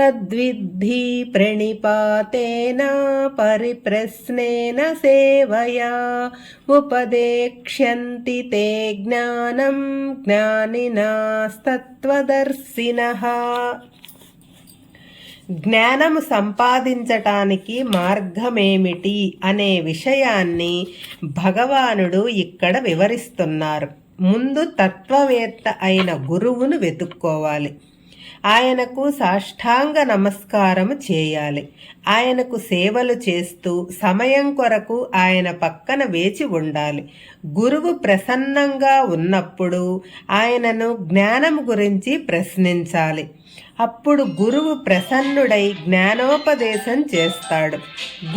तद्विद्धि प्रणिपातेन परिप्रश्नेन सेवया उपदेक्ष्यन्ति ते ज्ञानं ज्ञानिनास्तत्त्वदर्शिनः జ్ఞానము సంపాదించటానికి మార్గమేమిటి అనే విషయాన్ని భగవానుడు ఇక్కడ వివరిస్తున్నారు ముందు తత్వవేత్త అయిన గురువును వెతుక్కోవాలి ఆయనకు సాష్టాంగ నమస్కారము చేయాలి. ఆయనకు సేవలు చేస్తూ సమయం కొరకు ఆయన పక్కన వేచి ఉండాలి. గురువు ప్రసన్నంగా ఉన్నప్పుడు ఆయనను జ్ఞానం గురించి ప్రశ్నించాలి. అప్పుడు గురువు ప్రసన్నుడై జ్ఞానోపదేశం చేస్తాడు.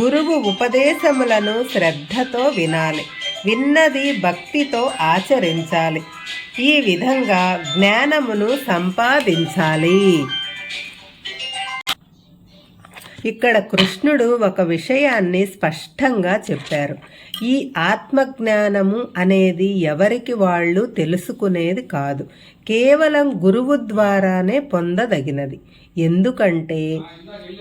గురువు ఉపదేశములను శ్రద్ధతో వినాలి. విన్నది భక్తితో ఆచరించాలి. ఈ విధంగా జ్ఞానమును సంపాదించాలి. ఇక్కడ కృష్ణుడు ఒక విషయాన్ని స్పష్టంగా చెప్పారు. ఈ ఆత్మజ్ఞానము అనేది ఎవరికి వాళ్ళు తెలుసుకునేది కాదు. కేవలం గురువు ద్వారానే పొందదగినది. ఎందుకంటే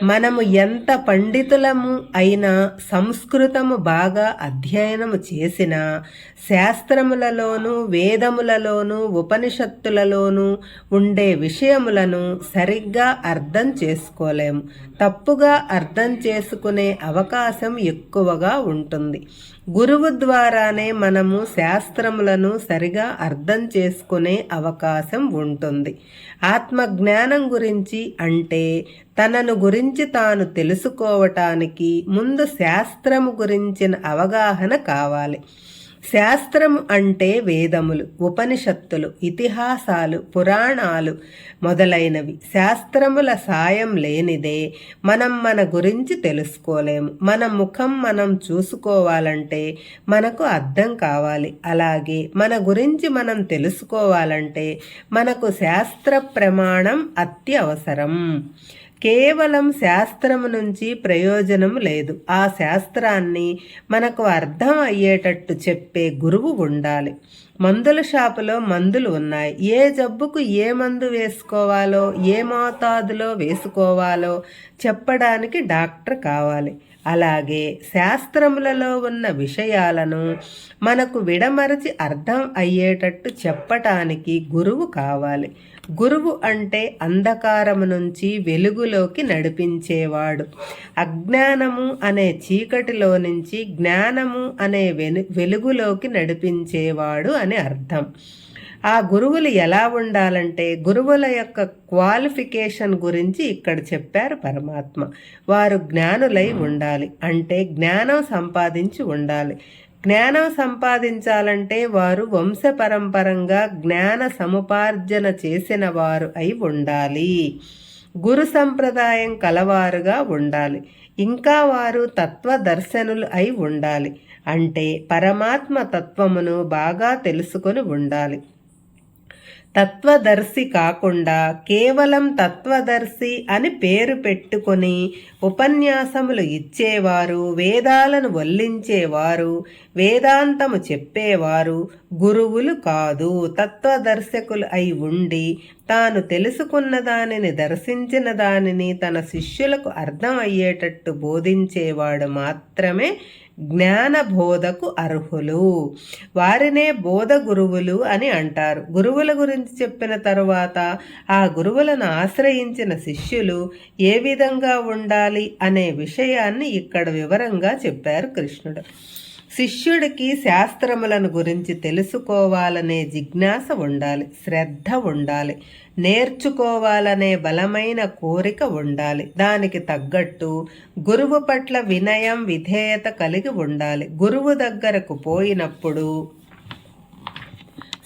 మనము ఎంత పండితులము అయినా సంస్కృతము బాగా అధ్యయనము చేసినా శాస్త్రములలోనూ వేదములలోనూ ఉపనిషత్తులలోనూ ఉండే విషయములను సరిగ్గా అర్థం చేసుకోలేము తప్పుగా అర్థం చేసుకునే అవకాశం ఎక్కువగా ఉంటుంది. గురువు ద్వారానే మనము శాస్త్రములను సరిగా అర్థం చేసుకునే అవకాశం ఉంటుంది. ఆత్మజ్ఞానం గురించి అంటే తనను గురించి తాను తెలుసుకోవటానికి ముందు శాస్త్రము గురించిన అవగాహన కావాలి. శాస్త్రం అంటే వేదములు ఉపనిషత్తులు ఇతిహాసాలు పురాణాలు మొదలైనవి. శాస్త్రముల సాయం లేనిదే మనం మన గురించి తెలుసుకోలేము. మన ముఖం మనం చూసుకోవాలంటే మనకు అర్థం కావాలి. అలాగే మన గురించి మనం తెలుసుకోవాలంటే మనకు శాస్త్ర ప్రమాణం అత్యవసరం. కేవలం శాస్త్రము నుంచి ప్రయోజనం లేదు. ఆ శాస్త్రాన్ని మనకు అర్థం అయ్యేటట్టు చెప్పే గురువు ఉండాలి. మందుల షాపులో మందులు ఉన్నాయి. ఏ జబ్బుకు ఏ మందు వేసుకోవాలో ఏ మోతాదులో వేసుకోవాలో చెప్పడానికి డాక్టర్ కావాలి. అలాగే శాస్త్రములలో ఉన్న విషయాలను మనకు విడమరచి అర్థం అయ్యేటట్టు చెప్పటానికి గురువు కావాలి. గురువు అంటే అంధకారము నుంచి వెలుగులోకి నడిపించేవాడు. అజ్ఞానము అనే చీకటిలో నుంచి జ్ఞానము అనే వెలుగులోకి నడిపించేవాడు అని అర్థం. ఆ గురువులు ఎలా ఉండాలంటే గురువుల యొక్క క్వాలిఫికేషన్ గురించి ఇక్కడ చెప్పారు పరమాత్మ. వారు జ్ఞానులై ఉండాలి. అంటే జ్ఞానం సంపాదించి ఉండాలి. జ్ఞానం సంపాదించాలంటే వారు వంశపరంపరంగా జ్ఞాన సముపార్జన చేసిన వారు అయి ఉండాలి. గురు సంప్రదాయం కలవారుగా ఉండాలి. ఇంకా వారు తత్వదర్శనులు అయి ఉండాలి. అంటే పరమాత్మ తత్వమును బాగా తెలుసుకొని ఉండాలి. తత్వదర్శి కాకుండా కేవలం తత్వదర్శి అని పేరు పెట్టుకొని ఉపన్యాసములు ఇచ్చేవారు వేదాలను వల్లించేవారు వేదాంతము చెప్పేవారు గురువులు కాదు తత్వదర్శకులు అయి ఉండి తాను తెలుసుకున్న దానిని దర్శించిన దానిని తన శిష్యులకు అర్థం అయ్యేటట్టు బోధించేవాడు మాత్రమే జ్ఞాన బోధకు అర్హులు. వారినే బోధ గురువులు అని అంటారు. గురువుల గురించి చెప్పిన తరువాత ఆ గురువులను ఆశ్రయించిన శిష్యులు ఏ విధంగా ఉండాలి అనే విషయాన్ని ఇక్కడ వివరంగా చెప్పారు కృష్ణుడు. శిష్యుడికి శాస్త్రములను గురించి తెలుసుకోవాలనే జిజ్ఞాస ఉండాలి శ్రద్ధ ఉండాలి నేర్చుకోవాలనే బలమైన కోరిక ఉండాలి. దానికి తగ్గట్టు గురువు పట్ల వినయం విధేయత కలిగి ఉండాలి. గురువు దగ్గరకు పోయినప్పుడు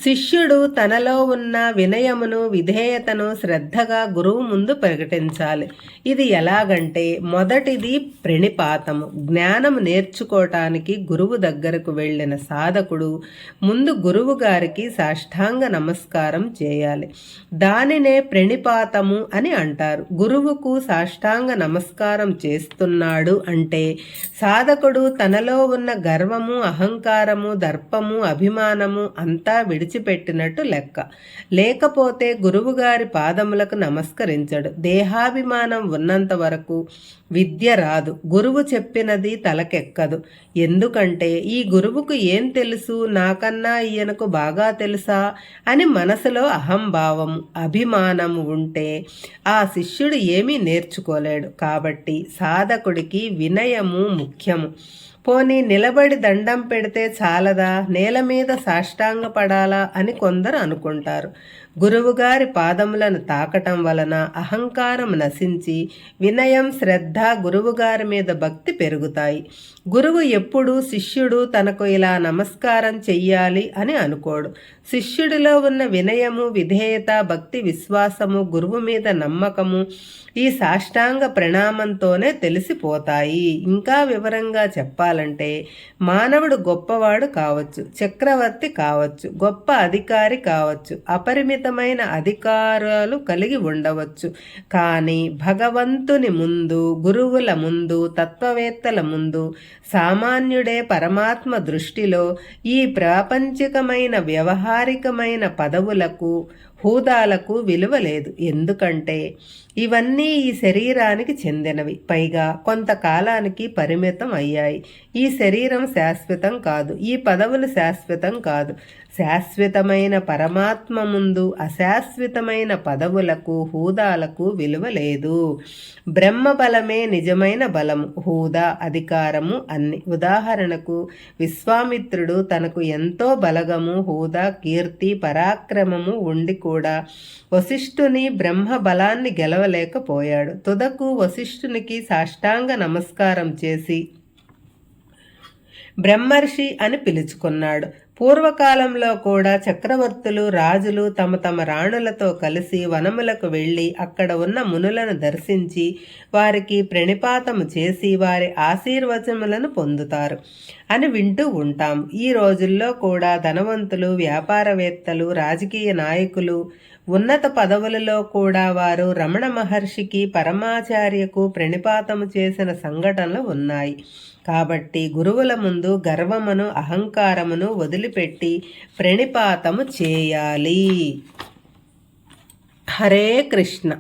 శిష్యుడు తనలో ఉన్న వినయమును విధేయతను శ్రద్ధగా గురువు ముందు ప్రకటించాలి. ఇది ఎలాగంటే మొదటిది ప్రణిపాతము. జ్ఞానము నేర్చుకోవటానికి గురువు దగ్గరకు వెళ్ళిన సాధకుడు ముందు గురువు గారికి సాష్టాంగ నమస్కారం చేయాలి. దానినే ప్రణిపాతము అని అంటారు. గురువుకు సాష్టాంగ నమస్కారం చేస్తున్నాడు అంటే సాధకుడు తనలో ఉన్న గర్వము అహంకారము దర్పము అభిమానము అంతా విడిచిపెట్టినట్టు లెక్క. లేకపోతే గురువుగారి పాదములకు నమస్కరించడు. దేహాభిమానం ఉన్నంత వరకు విద్య రాదు. గురువు చెప్పినది తలకెక్కదు. ఎందుకంటే ఈ గురువుకు ఏం తెలుసు? నాకన్నా ఈయనకు బాగా తెలుసా? అని మనసులో అహంభావం అభిమానం ఉంటే ఆ శిష్యుడు ఏమీ నేర్చుకోలేడు. కాబట్టి సాధకుడికి వినయము ముఖ్యము. పోనీ నిలబడి దండం పెడితే చాలదా? నేల మీద సాష్టాంగపడాలా? అని కొందరు అనుకుంటారు. గురువుగారి పాదములను తాకటం వలన అహంకారం నశించి వినయం శ్రద్ధ గురువుగారి మీద భక్తి పెరుగుతాయి. గురువు ఎప్పుడు శిష్యుడు తనకు ఇలా నమస్కారం చెయ్యాలి అని అనుకోడు. శిష్యుడిలో ఉన్న వినయము విధేయత భక్తి విశ్వాసము గురువు మీద నమ్మకము ఈ సాష్టాంగ ప్రణామంతోనే తెలిసిపోతాయి. ఇంకా వివరంగా చెప్పాలంటే మానవుడు గొప్పవాడు కావచ్చు చక్రవర్తి కావచ్చు గొప్ప అధికారి కావచ్చు అపరిమిత అపరిమితమైన అధికారాలు కలిగి ఉండవచ్చు. కానీ భగవంతుని ముందు గురువుల ముందు తత్వవేత్తల ముందు సామాన్యుడే పరమాత్మ దృష్టిలో ఈ ప్రాపంచికమైన వ్యవహారికమైన పదవులకు హూదాలకు విలువ లేదు. ఎందుకంటే ఇవన్నీ ఈ శరీరానికి చెందినవి. పైగా కొంతకాలానికి పరిమితం అయ్యాయి. ఈ శరీరం శాశ్వతం కాదు. ఈ పదవులు శాశ్వతం కాదు. శాశ్వతమైన పరమాత్మ ముందు అశాశ్వతమైన పదవులకు హూదాలకు విలువ లేదు. బ్రహ్మ బలమే నిజమైన బలము. హూదా అధికారము అన్ని. ఉదాహరణకు విశ్వామిత్రుడు తనకు ఎంతో బలగము హూదా కీర్తి పరాక్రమము ఉండి కూడా వశిష్ఠుని బ్రహ్మ బలాన్ని గెలవలేకపోయాడు. తుదకు వశిష్ఠునికి సాష్టాంగ నమస్కారం చేసి బ్రహ్మర్షి అని పిలుచుకున్నాడు. పూర్వకాలంలో కూడా చక్రవర్తులు రాజులు తమ తమ రాణులతో కలిసి వనములకు వెళ్ళి అక్కడ ఉన్న మునులను దర్శించి వారికి ప్రణిపాతము చేసి వారి ఆశీర్వచములను పొందుతారు అని వింటూ ఉంటాం. ఈ రోజుల్లో కూడా ధనవంతులు వ్యాపారవేత్తలు రాజకీయ నాయకులు ఉన్నత పదవులలో కూడా వారు రమణ మహర్షికి పరమాచార్యకు ప్రణిపాతము చేసిన సంఘటనలు ఉన్నాయి. కాబట్టి గురువుల ముందు గర్వమును అహంకారమును వదిలిపెట్టి ప్రణిపాతము చేయాలి. హరే కృష్ణ.